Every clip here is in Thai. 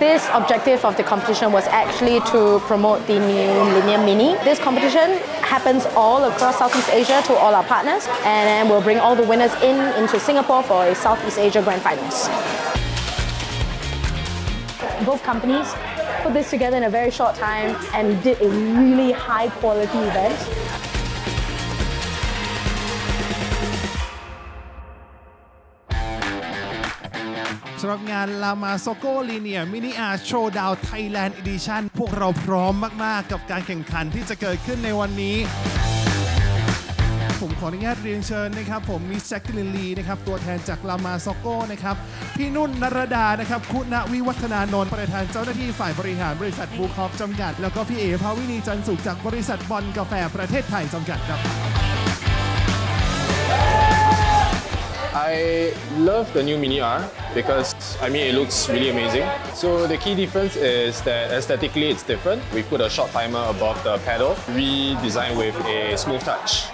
This objective of the competition was actually to promote the new Millennium Mini. This competition happens all across Southeast Asia to all our partners, and then we'll bring all the winners in into Singapore for a Southeast Asia Grand Finals. Both companies put this together in a very short time and did a really high quality event. สำหรับงานลามาโซโกลีเนียมินิอาร์โชว์ดาวไทยแลนด์อีดิชันพวกเราพร้อมมาก ๆ กับการแข่งขันที่จะเกิดขึ้นในวันนี้ผมขออนุญาตเรียนเชิญนะครับผมมิสแจ็คกิลินลีนะครับตัวแทนจากลามาโซโกนะครับพี่นุ่นนรดานะครับคุณวิวัฒนานนท์ประธานเจ้าหน้าที่ฝ่ายบริหารบริษัทบูคอฟจำกัด แล้วก็พี่เอภาวินีจันสุขจากบริษัทบอลกาแฟประเทศไทยจำกัดครับ I love the new Mini R because I mean it looks really amazing. So the key difference is that aesthetically it's different. We put a short timer above the pedal, redesigned with a smooth touch.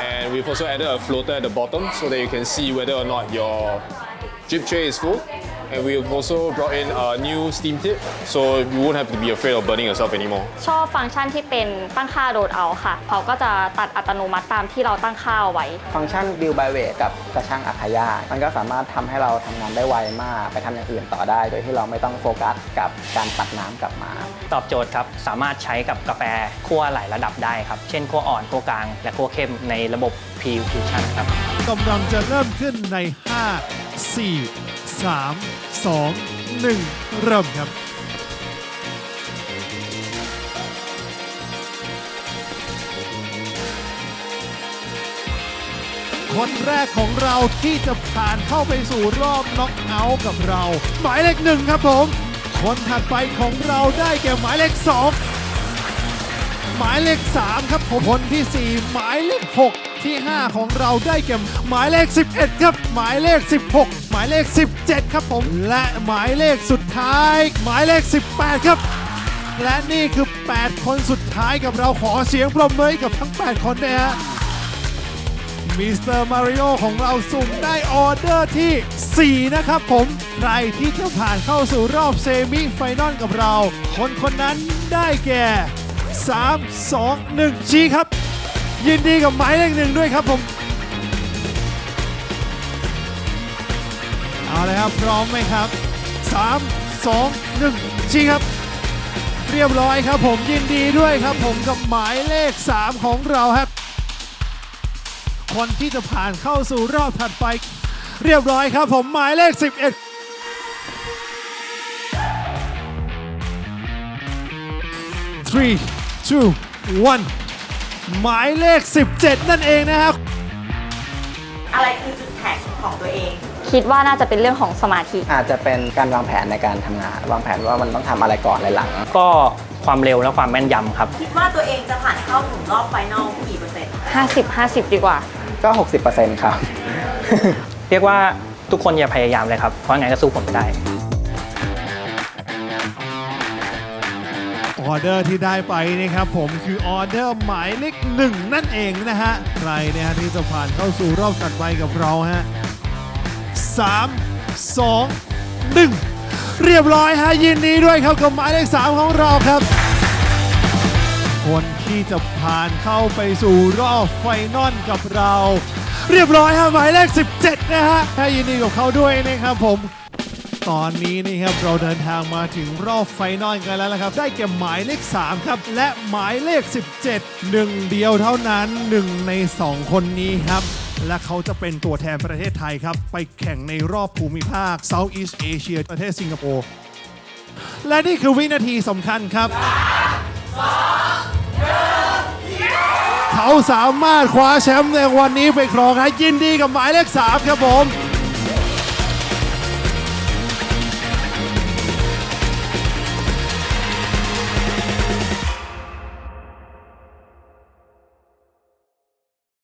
And we've also added a floater at the bottom so that you can see whether or not your drip tray is full. And we've also brought in a new steam tip so you won't have to be afraid of burning yourself anymore. ชอบฟังก์ชันที่เป็นตั้งค่าโดดเอาค่ะ เขาก็จะตัดอัตโนมัติตามที่เราตั้งค่าเอาไว้ ฟังก์ชันบิลบ y เว e กับกระช่างอัคยา มันก็สามารถทำให้เราทำงานได้ไวมาก ไปทำอย่างอื่นต่อได้ โดยที่เราไม่ต้องโฟกัสกับการตัดน้ำกลับมา ตอบโจทย์ครับ สามารถใช้กับกาแฟคั่วหลายระดับได้ครับ เช่นคั่วอ่อนคั่วกลาง และคั่วเข้มในระบบ p Fusion ครับ กำลังจะเริ่มขึ้นใน 5 4 3 2 1 เริ่มครับคนแรกของเราที่จะผ่านเข้าไปสู่รอบน็อกเอาท์กับเรา หมายเลขหนึ่งครับผม คนถัดไปของเราได้แก่หมายเลขสองหมายเลข3ครับผมคนที่4หมายเลข6 ที่ 5 ของเราได้แก่หมายเลข 11 ครับ หมายเลข 16 หมายเลข 17 ครับผม และหมายเลขสุดท้าย หมายเลข 18 ครับ และนี่คือ 8 คนสุดท้ายกับเราขอเสียงปรบมือกับทั้ง 8 คนนะฮะมิสเตอร์มาริโอของเราสุ่มได้ออเดอร์ที่ 4 นะครับผม ใครที่จะผ่านเข้าสู่รอบเซมิไฟนอลกับเรา คนคนนั้นได้แก่ 3 2 1ชี้ครับ ยินดีกับหมายเลขหนึ่งด้วยครับผมเอาเลยครับพร้อมไหมครับ 3 2 1ชี้ครับ เรียบร้อยครับผมยินดีด้วยครับผมกับหมายเลข 3 ของเราครับ คนที่จะผ่านเข้าสู่รอบถัดไป เรียบร้อยครับผมหมายเลข 11 3 2 1 หมายเลข 17 นั่นเองนะครับอะไรคือจุดแข็งของตัวเอง คิดว่าน่าจะเป็นเรื่องของสมาธิ อาจจะเป็นการวางแผนในการทำงาน วางแผนว่ามันต้องทำอะไรก่อนอะไรหลัง ก็ความเร็วและความแม่นยำครับ คิดว่าตัวเองจะผ่านเข้าถึงรอบไฟนอลกี่เปอร์เซ็นต์ 50 50 ดีกว่า ก็ 60%ครับ เรียกว่าทุกคนอย่าพยายามเลยครับ เพราะงั้นก็สู้ผมไม่ได้ ออเดอร์ที่ได้ไปนะครับผมคือออเดอร์หมายเลขหนึ่งนั่นเองนะฮะใครนี่ยฮะที่จะผ่านเข้าสู่รอบตัดไปกับเราฮะสามสองหนึ่งเรียบร้อยฮะยินดีด้วยครับกับหมายเลขสามของเราครับ คนที่จะผ่านเข้าไปสู่รอบไฟนอลกับเรา เรียบร้อยฮะหมายเลข 17 นะฮะให้ยินดีกับเขาด้วยนะครับผม ตอนนี้นะครับเราเดินทางมาถึงรอบไฟนอลกันแล้วละครับ ได้แก่หมายเลข 3 ครับ และหมายเลข 17 หนึ่งเดียวเท่านั้นหนึ่งใน 2 คนนี้ครับ และเขาจะเป็นตัวแทนประเทศไทยครับ ไปแข่งในรอบภูมิภาค Southeast Asia ประเทศสิงคโปร์และนี่คือวินาทีสำคัญครับเขาสามารถคว้าแชมป์ในวันนี้ไปครองให้ยินดีกับหมายเลข 3 ครับผม